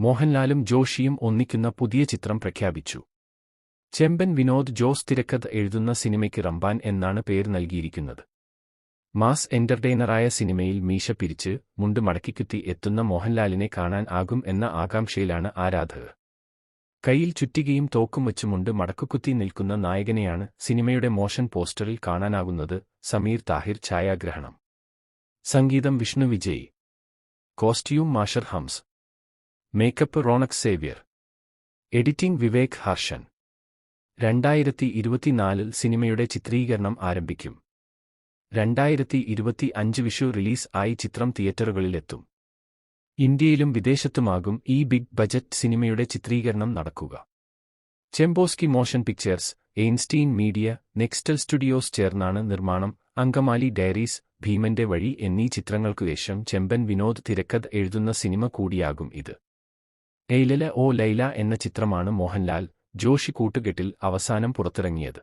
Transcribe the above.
മോഹൻലാലും ജോഷിയും ഒന്നിക്കുന്ന പുതിയ ചിത്രം പ്രഖ്യാപിച്ചു. ചെമ്പൻ വിനോദ് ജോസ് തിരക്കഥ എഴുതുന്ന സിനിമയ്ക്ക് റമ്പാൻ എന്നാണ് പേര് നൽകിയിരിക്കുന്നത്. മാസ് എന്റർടൈനറായ സിനിമയിൽ മീശ പിരിച്ച് മുണ്ട് മടക്കിക്കുത്തി എത്തുന്ന മോഹൻലാലിനെ കാണാൻ ആകും എന്ന ആകാംക്ഷയിലാണ് ആരാധകർ. കയ്യിൽ ചുറ്റികയും തോക്കും വെച്ചുമുണ്ട് മടക്കുകുത്തി നിൽക്കുന്ന നായകനെയാണ് സിനിമയുടെ മോഷൻ പോസ്റ്ററിൽ കാണാനാകുന്നത് സമീർ താഹിർ ഛായാഗ്രഹണം. സംഗീതം Vishnu Vijay. Costume Mashar Hamsa. Makeup Ronex Xavier. Editing Vivek Harshan. രണ്ടായിരത്തി ഇരുപത്തിനാലിൽ സിനിമയുടെ ചിത്രീകരണം ആരംഭിക്കും. രണ്ടായിരത്തി ഇരുപത്തി അഞ്ച് വിഷു റിലീസ് ആയി ചിത്രം തിയേറ്ററുകളിലെത്തും. ഇന്ത്യയിലും വിദേശത്തുമാകും ഈ ബിഗ് ബജറ്റ് സിനിമയുടെ ചിത്രീകരണം നടക്കുക. Chembosky motion pictures Einstein media Nextel studios ചേർന്നാണ് നിർമ്മാണം. അങ്കമാലി ഡയറീസ് ഭീമന്റെ വഴി എന്നീ ചിത്രങ്ങൾക്കു ശേഷം ചെമ്പൻ വിനോദ് തിരക്കഥ എഴുതുന്ന സിനിമ കൂടിയാകും ഇത്. എയിലല ഓ ലൈല എന്ന ചിത്രമാണ് മോഹൻലാൽ ജോഷി കൂട്ടുകെട്ടിൽ അവസാനം പുറത്തിറങ്ങിയത്.